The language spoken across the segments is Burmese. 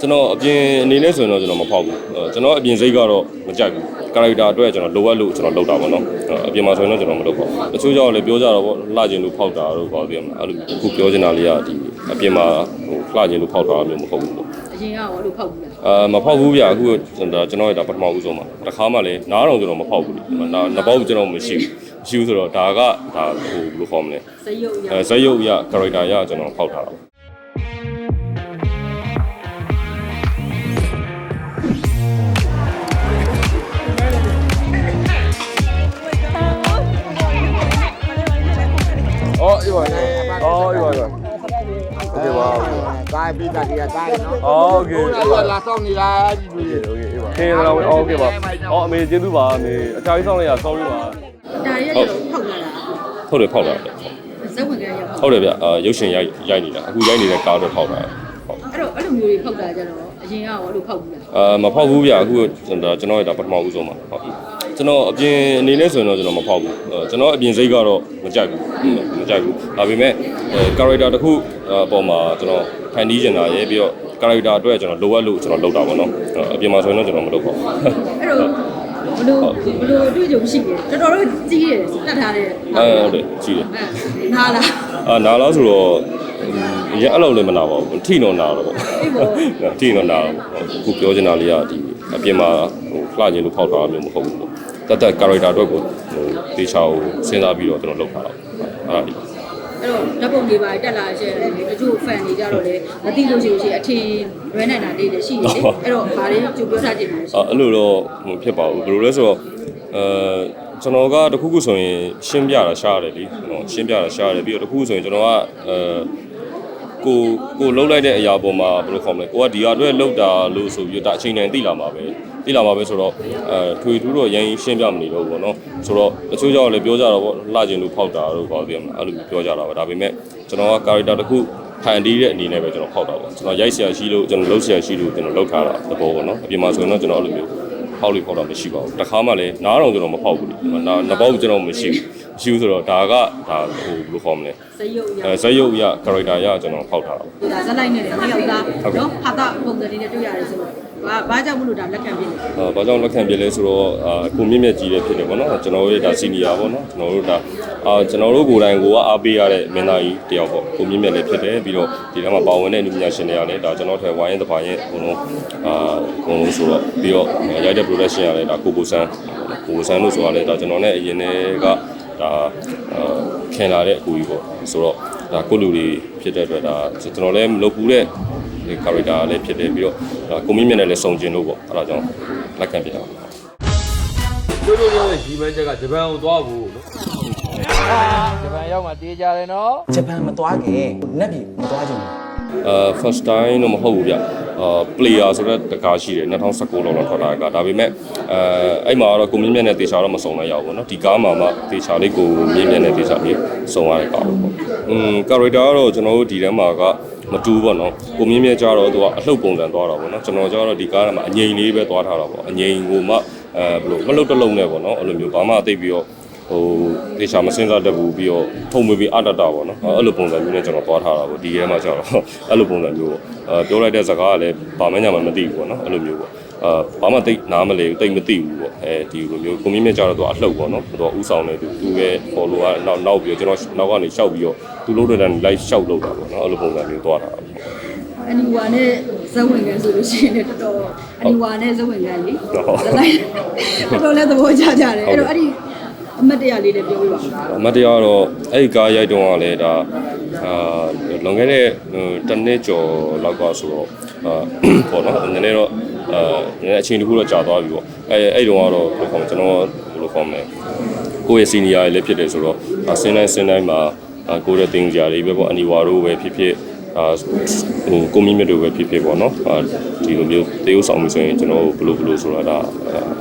ကျွန်တော်အပြင်အနေနဲ့ဆိုရင်တော့ကျွန်တော်မဖောက်ဘူးအဲကျွန်တော်အပြင်စိတ်ကတော့မကြိုက်ဘူးကာရိုက်တာအတွက်ကျွန်တော်လိုအပ်လို့ကျွန်တော်လုပ်တာပေါ့နော်အဲအပြင်မှာဆိုရင်တော့ကျွန်တော်မလုပ်ပါဘူးတချို့ကြောင့်လည်းပြောကြတော့ပေါ့လှကျင်လို့ဖောက်တာတော့ပေါ့ပြမလားအဲ့လိုအခုပြောချင်တာလေးကဒီအပြင်မှာဟိုလှကျင်လို့ဖောက်တာမျိုးမဟုတ်ဘူးပေါ့ အရင်ကရောလို့ဖောက်ဘူးလား အာမဖောက်ဘူးဗျအခုဒါကျွန်တော်ရဲ့ဒါပထမဦးဆုံးပါတစ်ခါမှလည်းနားတော့ကျွန်တော်မဖောက်ဘူးလေနားနှစ်ပေါက်ကျွန်တော်မရှိဘူးမရှိဘူးဆိုတော့ဒါကဒါဟိုဘယ်လိုခေါ်မလဲ စရုပ်ရ အဲဇက်ရုပ်ရကာရိုက်တာရကျွန်တော်ဖောက်ထားတာပါ 哦，一会儿，哦，一会儿，对 ဒါပြည်သားတွေကဒါနော်။အော်โอเค။ဟုတ်ကဲ့လာဆောင်နေတာဒီလိုရေโอเคအေးပါ။ခေတော်ဝင်အော်โอเคပါ။အော်အမေကျေးဇူးပါအမေအချားကြီးဆောင်လိုက်ရ sorry ပါဒါရက်ရဖောက်လာတာ။ဟုတ်တယ်ဖောက်တာဗျဇက်ဝင်ကြရရဟုတ်တယ်ဗျအာရုပ်ရှင်ရိုက်ရိုက်နေတာအခုရိုက်နေတဲ့ကားတော့ဖောက်တာဟုတ်အဲ့တော့အဲ့လိုမျိုးတွေဖောက်တာကြတော့အရင်ကရောအဲ့လိုဖောက်ဘူးလားအာမဖောက်ဘူးဗျအခုကျွန်တော်ကျွန်တော်ရတာပထမဦးဆုံးပါဟုတ် ကျွန်တော်အပြင်အနေနဲ့ဆိုရင်တော့ကျွန်တော်မဖောက်ဘူးအဲကျွန်တော်အပြင်စိတ်ကတော့မကြိုက်ဘူးမကြိုက်ဘူးဒါပေမဲ့အဲကာရိုက်တာတစ်ခုအပေါ်မှာကျွန်တော်ဖန်တီးချင်တာရဲ့ပြီးတော့ကာရိုက်တာအတွက်ကျွန်တော်လိုအပ်လို့ကျွန်တော်လုပ်တာပေါ့နော်အပြင်မှာဆိုရင်တော့ကျွန်တော်မလုပ်ပါဘူးအဲ့တော့ဘလို့ဘလို့အတွေ့အကြုံရှိတယ်တော်တော်တော့ကြီးတယ်တတ်ထားတယ်အဲဟုတ်တယ်ကြည့်တယ်အဲနားလားအာနာလားဆိုတော့ရအဲ့လိုလည်းမနာပါဘူးထိတော့နာတော့ပေါ့ထိတော့နာတော့ပေါ့အခုပြောချင်တာလေးကဒီအပြင်မှာဟိုလှကျင်လို့ဖောက်ထားတာမျိုးမဟုတ်ဘူးပေါ့ တတ်တတ် character အတွက်ကိုဟိုတေချာကိုစဉ်းစားပြီးတော့ကျွန်တော်လုပ်ထားတာအဲ့ဒါဒီအဲ့တော့ဓာတ်ပုံတွေပါတက်လာရှယ်တချို့ fan တွေကြတော့လေမသိလို့ရှိလို့ရှိရင်အထင်လွဲနိုင်တာလေးတွေရှိနေတယ်အဲ့တော့ဘာတွေကြိုပြောထားခြင်းလဲရှိအဲ့လိုတော့မဖြစ်ပါဘူးဘယ်လိုလဲဆိုတော့အဲကျွန်တော်ကတခုခုဆိုရင်ရှင်းပြတာရှားရတယ်လीနော်ရှင်းပြတာရှားရတယ်ပြီးတော့တခုခုဆိုရင်ကျွန်တော်ကအဲကိုကိုလှုပ်လိုက်တဲ့အရာပေါ်မှာဘယ်လိုခေါ်မလဲကိုကဒီဟာအတွက်လှုပ်တာလို့ဆိုပြီးတော့ဒါအချိန်တိုင်းသိလာမှာပဲ သိလာမှာပဲဆိုတော့အဲထွေထူးတော့ရရင်ရှင်းပြမနေတော့ဘူးပေါ့နော်ဆိုတော့တချို့ကြောင့်လည်းပြောကြတော့ပေါ့လှကျင်လို့ဖောက်တာတော့ပေါ့သိရမလားအဲ့လိုပြောကြတာပါဒါပေမဲ့ကျွန်တော်က character တစ်ခုဖန်တီးတဲ့အနေနဲ့ပဲကျွန်တော်ဖောက်တာပေါ့ကျွန်တော်ရိုက်ဆရာရှိလို့ကျွန်တော်လှုပ်ဆရာရှိလို့ကျွန်တော်လှုပ်ထားတာသဘောပေါ့နော်အပြင်မှာဆိုရင်တော့ကျွန်တော်အဲ့လိုမျိုးဖောက်လို့ဖောက်တာမရှိပါဘူးတခါမှလည်းနားတော့ကျွန်တော်မဖောက်ဘူးလေနားနှစ်ပေါက်ကျွန်တော်မရှိဘူးမရှိဘူးဆိုတော့ဒါကဒါဟိုဘယ်လိုခေါ်မလဲစရုပ်ရအဲဇက်ရုပ်ရ character ရကျွန်တော်ဖောက်ထားတာပေါ့ဒါဇက်လိုက်နေတယ်နှစ်ယောက်သားနော်ဟာတာပုံစံလေးနဲ့တွေ့ရတယ်ဆိုတော့ ဘာဘာကြောင့်မလို့ဒါလက်ခံပြနေလဲအဲဘာကြောင့်လက်ခံပြလဲဆိုတော့အာကိုမြင့်မြတ်ကြီးလည်းဖြစ်တယ်ပေါ့နော်ကျွန်တော်တို့ဒါစီနီယာပေါ့နော်ကျွန်တော်တို့ဒါအာကျွန်တော်တို့ကိုယ်တိုင်ကိုကအားပေးရတဲ့မင်းသားကြီးတယောက်ပေါ့ကိုမြင့်မြတ်လည်းဖြစ်တယ်ပြီးတော့ဒီထဲမှာပါဝင်တဲ့လူပညာရှင်တွေကလည်းဒါကျွန်တော်ထဲဝိုင်းရင်တစ်ပါးရဲ့အကုန်လုံးအာအကုန်လုံးဆိုတော့ပြီးတော့ရိုက်တဲ့ production ရလည်းဒါကိုကိုဆန်းကိုကိုဆန်းလို့ဆိုတာလည်းဒါကျွန်တော်နဲ့အရင်ကဒါအာခင်လာတဲ့အကူကြီးပေါ့ဆိုတော့ ဒါကိုလူတွေဖြစ်တဲ့အတွက်ဒါကျွန်တော်လည်းမလုပ်ဘူးတဲ့ဒီ character လည်းဖြစ်တယ်ပြီးတော့ဒါကိုမင်းမြင့်နဲ့လည်းစုံကျင်လို့ပေါ့အဲ့ဒါကြောင့်လက်ခံပြတာပါတို့တို့တို့ရဲ့ဒီမန်းချက်ကဂျပန်ကိုသွားဖို့နော်ဂျပန်ရောက်မှတေးကြတယ်နော်ဂျပန်မသွားခင်နက်ပြည်မသွားချင်ဘူးအာ first time တော့မဟုတ်ဘူးဗျအာ player ဆိုတဲ့တကားရှိတယ်2019လောက်လောက်ထွက်လာတာကဒါပေမဲ့အဲအဲ့မှာတော့ကိုမြင့်မြတ်နဲ့တေချာတော့မစုံနိုင်ရဘူးပေါ့နော်ဒီကားမှာမှတေချာလေးကိုမြင့်မြတ်နဲ့တေချာလေးစုံရတဲ့ကားပေါ့อืม character ကတော့ကျွန်တော်တို့ဒီထဲမှာကမတူဘူးပေါ့နော်ကိုမြင့်မြတ်ကြတော့သူကအလှုပ်ပုံစံသွားတာပေါ့နော်ကျွန်တော်ကြတော့ဒီကားထဲမှာအငိန်လေးပဲသွားထားတာပေါ့အငိန်ကိုမှအဲဘယ်လိုမလှုပ်တလုံးနဲ့ပေါ့နော်အဲ့လိုမျိုးဘာမှသိပ်ပြီးတော့ ဟိုတေချာမစင်းစားတတ်ဘူးပြီးတော့ထုံမွေးပြီးအတတ်တာပေါ့နော်အဲ့လိုပုံစံမျိုးနဲ့ကျွန်တော်သွားထားတာပေါ့ဒီထဲမှာကျတော့အဲ့လိုပုံစံမျိုးပေါ့အဲပြောလိုက်တဲ့စကားကလည်းဘာမှညမှမသိဘူးပေါ့နော်အဲ့လိုမျိုးပေါ့အာဘာမှသိနားမလဲဘူးသိမသိဘူးပေါ့အဲဒီလိုမျိုးကွန်မြူနတီကျတော့သူအလှုပ်ပေါ့နော်သူကဥဆောင်နေသူသူရဲ့ follow ကနောက်နောက်ပြီးတော့ကျွန်တော်နောက်ကနေရှောက်ပြီးတော့သူလို့တဲ့တန်း live ရှောက်လုပ်တာပေါ့နော်အဲ့လိုပုံစံမျိုးသွားတာပေါ့အနီဝါနဲ့ဇက်ဝင်ကန်ဆိုလို့ရှိရင်လည်းတော်တော်အနီဝါနဲ့ဇက်ဝင်ကန်လေဇက်လိုက်တော်တော်လည်းသဘောကျကြတယ်အဲ့တော့အဲ့ဒီ အမတ်တရားလေးလည်းပြောပြပါဦးအမတ်တရားကတော့အဲ့ဒီကားရိုက်တုန်းကလည်းဒါအာလွန်ခဲ့တဲ့ဟိုတစ်နှစ်ကျော်လောက်ကဆိုတော့အာပေါ့နော်နည်းနည်းတော့အာနည်းနည်းအချိန်တစ်ခုတော့ကြာသွားပြီပေါ့အဲအဲ့တုန်းကတော့ဘယ်လိုခေါ်မလဲကျွန်တော်ဘယ်လိုခေါ်မလဲကိုယ့်ရဲ့ senior တွေလည်းဖြစ်တယ်ဆိုတော့အာစင်းတိုင်းစင်းတိုင်းမှာအာကိုယ့်ရဲ့တင်ကြတွေပဲပေါ့အနီဝါတို့ပဲဖြစ်ဖြစ်အာဟိုကိုမီမြတ်တို့ပဲဖြစ်ဖြစ်ပေါ့နော်အာဒီလိုမျိုးတေးဥဆောင်မှုဆိုရင်ကျွန်တော်ဘလို့ဘလို့ဆိုတာဒါ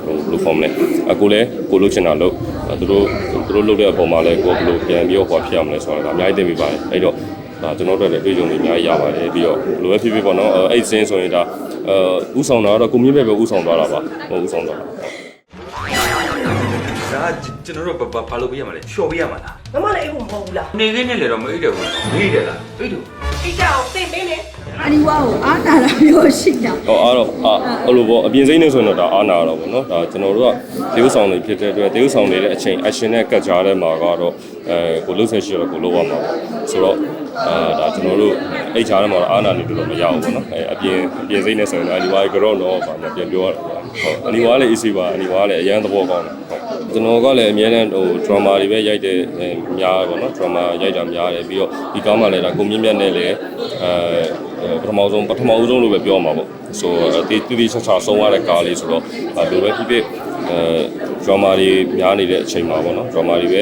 ဟိုဘလို့ form လဲအကိုလည်းကိုလို့ချင်တာလို့ သူတို့သူတို့လုပ်တဲ့အပေါ်မှာလည်းကိုဘလို့ပြန်ပြီးတော့ဟောဖြစ်ရမလဲဆိုတာဒါအများကြီးသိမိပါတယ်အဲ့တော့ဒါကျွန်တော်တို့လည်းတွေ့ကြုံနေအများကြီးရပါတယ်ပြီးတော့ဘလို့ပဲဖြစ်ဖြစ်ပေါ့နော်အဲ့စင်းဆိုရင်ဒါအဲဥဆောင်တာကတော့ကိုမြင့်ပဲပဲဥဆောင်သွားတာပါဟိုဥဆောင်သွားတာဒါကကျွန်တော်တို့ဘာဘာလုပ်ပေးရမှာလဲလျှော်ပေးရမှာလားမမလည်းအိတ်ဖို့မဟုတ်ဘူးလားနေခင်းနဲ့လေတော့မအိတ်တယ်ဘူးမေးတယ်လားအိတ်တယ်အိ တ်ကြအောင်သိမ့်ပေးမယ်အနီဝါကိုအားနာတာမျိုးရှိတာဟောအားတော့အာအဲ့လိုပေါ့အပြင်စိမ့်နေဆိုရင်တော့ဒါအားနာတော့ဗောနော်ဒါကျွန်တော်တို့ကသေဥဆောင်တွေဖြစ်တဲ့အတွက်သေဥဆောင်နေတဲ့အချိန် action နဲ့ကတ်ကြားထဲမှာကတော့အဲကိုလှုပ်ဆက်ရှိတော့ကိုလှုပ်ရမှာပေါ့ဆိုတော့အာဒါကျွန်တော်တို့အဲ့ကြားထဲမှာတော့အားနာနေလို့တော့မရဘူးဗောနော်အဲအပြင်အပြင်စိမ့်နေဆိုရင်တော့အလီဝါကတော့တော့ဗာမပြန်ပြောရတာဟုတ်အလီဝါလည်း easy ပါအလီဝါလည်းအရန်သဘောကောင်းတယ်ဟုတ် ကျွန်တော်ကလည်းအများနဲ့ဟို drama တွေပဲရိုက်တဲ့များဗောနော် drama ရိုက်တာများတယ်ပြီးတော့ဒီကောင်းမှလည်းဒါကိုမြင့်မြတ်နဲ့လည်းအဲပထမဆုံးပထမဆုံးလို့ပဲပြောမှာပေါ့ဆိုတေးတီးတီးချာချာဆုံးရတဲ့ကားလေးဆိုတော့ဘယ်လိုပဲဖြစ်ဖြစ်အဲ drama တွေများနေတဲ့အချိန်မှာပေါ့နော် drama တွေပဲ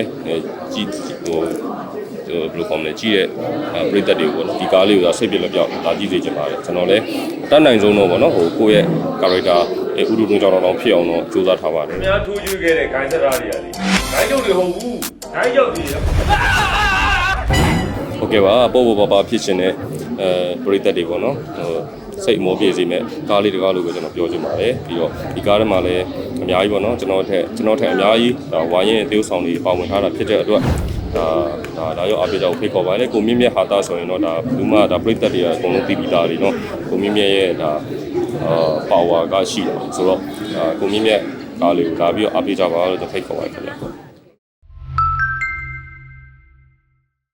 ကြည့်ဟို ဘယ်လိုခေါ်မလဲကြည့်တဲ့ပရိသတ်တွေကိုပေါ့နော်ဒီကားလေးကိုသာစိတ်ပြလက်ပြောက်ဒါကြည့်စေချင်ပါတယ်ကျွန်တော်လည်းအတတ်နိုင်ဆုံးတော့ပေါ့နော်ဟိုကိုယ့်ရဲ့ character အဲဥဒုတုံကြောင်တောင်ဖြစ်အောင်တော့ကြိုးစားထားပါတယ်များထိုးကျွေးခဲ့တဲ့ဂိုင်းစရာတွေကလေဂိုင်းကျုပ်တွေဟုတ်ဘူးဂိုင်းကျုပ်တွေဟုတ်ကဲ့ပါပေါ့ပေါ့ပါပါဖြစ်ရှင်တဲ့အဲပရိသတ်တွေပေါ့နော်ဟိုစိတ်အမောပြေစီမဲ့ကားလေးတကားလို့ပဲကျွန်တော်ပြောချင်ပါတယ်ပြီးတော့ဒီကားထဲမှာလည်းအများကြီးပေါ့နော်ကျွန်တော်ထက်ကျွန်တော်ထက်အများကြီးဒါဝိုင်းရင်သေုပ်ဆောင်တွေပါဝင်ထားတာဖြစ်တဲ့အတွက် ဒါဒါဒါရောအပြေကြောင့်ဖိတ်ခေါ်ပါတယ်ကိုမြင့်မြတ်ဟာတာဆိုရင်တော့ဒါဘူးမဒါပရိသတ်တွေကအကုန်လုံးတည်ပြီးသားတွေနော်ကိုမြင့်မြတ်ရဲ့ဒါအာပါဝါကရှိတယ်ဆိုတော့ဒါကိုမြင့်မြတ်ကားလေးကိုလာပြီးတော့အပြေကြပါလို့ဖိတ်ခေါ်ပါတယ်ခင်ဗျာ